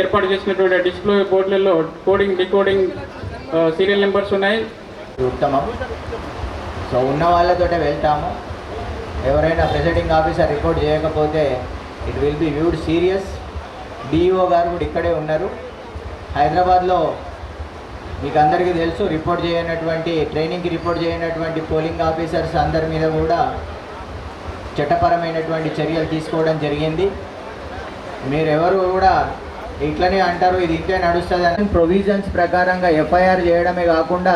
ఏర్పాటు చేసినటువంటి డిస్ప్లే బోర్డులలో కోడింగ్ డికోడింగ్ సీరియల్ నెంబర్స్ ఉన్నాయి. ఉత్తమం సో ఉన్న వాళ్ళతో వెళ్తాము. ఎవరైనా ప్రెసిడింగ్ ఆఫీసర్ రిపోర్ట్ చేయకపోతే it will be viewed serious DEO గారు కూడా ఇక్కడే ఉన్నారు. హైదరాబాద్లో మీకు అందరికీ తెలుసు రిపోర్ట్ చేయనటువంటి ట్రైనింగ్కి రిపోర్ట్ చేయనటువంటి పోలింగ్ ఆఫీసర్స్ అందరి మీద కూడా చట్టపరమైనటువంటి చర్యలు తీసుకోవడం జరిగింది. మీరెవరు కూడా ఇట్లనే అంటారు ఇది ఇంతే నడుస్తుంది అని ప్రొవిజన్స్ ప్రకారంగా ఎఫ్ఐఆర్ చేయడమే కాకుండా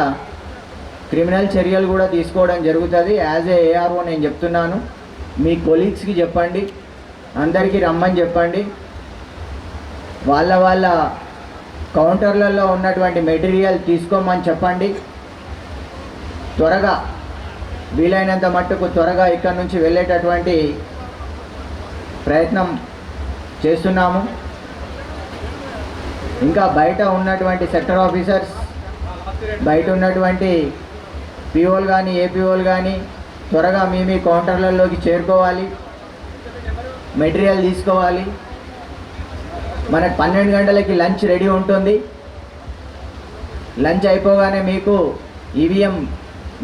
క్రిమినల్ చర్యలు కూడా తీసుకోవడం జరుగుతుంది. యాజ్ ఏ ఏఆర్ఓ నేను చెప్తున్నాను. మీ కొలీగ్స్కి చెప్పండి అందరికీ రమ్మని చెప్పండి. వాళ్ళ వాళ్ళ కౌంటర్లలో ఉన్నటువంటి మెటీరియల్ తీసుకోమని చెప్పండి. త్వరగా వీలైనంత మట్టుకు త్వరగా ఇక్కడి నుంచి వెళ్ళేటటువంటి ప్రయత్నం చేస్తున్నాము. ఇంకా బయట ఉన్నటువంటి సెక్టర్ ఆఫీసర్స్ బయట ఉన్నటువంటి పిఓలు కానీ ఏపీఓలు కానీ త్వరగా మీ మీ కౌంటర్లలోకి చేరుకోవాలి. మెటీరియల్ తీసుకోవాలి. మనకు పన్నెండు గంటలకి లంచ్ రెడీ ఉంటుంది. లంచ్ అయిపోగానే మీకు ఈవీఎం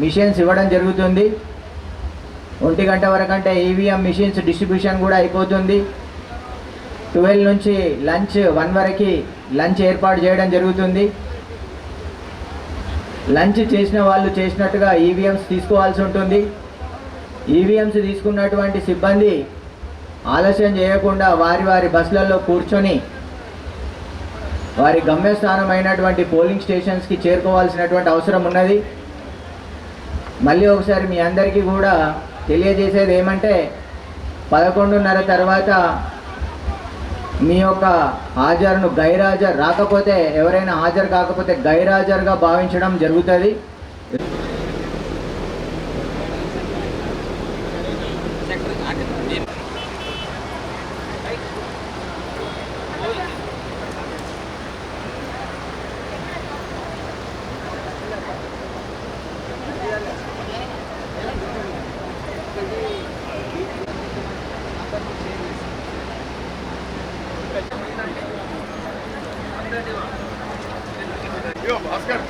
మిషన్స్ ఇవ్వడం జరుగుతుంది. ఒంటి గంట వరకంటే ఈవీఎం మిషన్స్ డిస్ట్రిబ్యూషన్ కూడా అయిపోతుంది. ట్వెల్వ్ నుంచి లంచ్ వన్ వరకు లంచ్ ఏర్పాటు చేయడం జరుగుతుంది. లంచ్ చేసిన వాళ్ళు చేసినట్టుగా ఈవీఎంస్ తీసుకోవాల్సి ఉంటుంది. ఈవీఎంస్ తీసుకున్నటువంటి సిబ్బంది ఆలస్యం చేయకుండా వారి వారి బస్సులలో కూర్చొని వారి గమ్యస్థానం అయినటువంటి పోలింగ్ స్టేషన్స్కి చేరుకోవాల్సినటువంటి అవసరం ఉన్నది. మళ్ళీ ఒకసారి మీ అందరికీ కూడా తెలియజేసేది ఏమంటే పదకొండున్నర తర్వాత మీ యొక్క హాజరును గైరాజర్ రాకపోతే ఎవరైనా హాజరు కాకపోతే గైరాజర్గా భావించడం జరుగుతుంది. భాస్కర్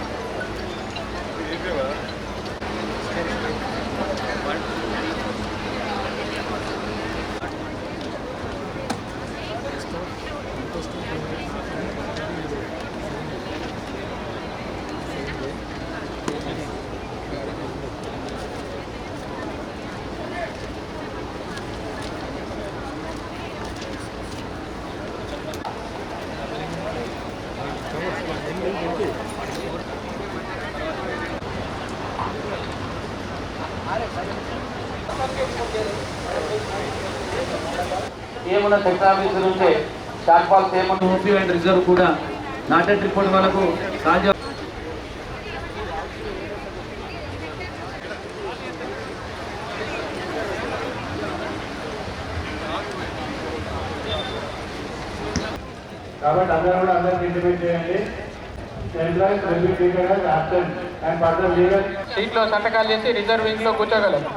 ఏమున్న సెక్టర్ ఆఫీసర్ ఉంటే షార్ట్ ఫాల్స్ ఏమన్నా ఓపీ అండ్ రిజర్వ్ కూడా నాటెడ్ రిపోర్ట్ వాళ్ళకు సహజ కాబట్టి అందరూ కూడా అందరికి ఇంటిమేట్ చేయండి. సీట్లో సంతకాలు చేసి రిజర్వింగ్లో కూర్చోగలరు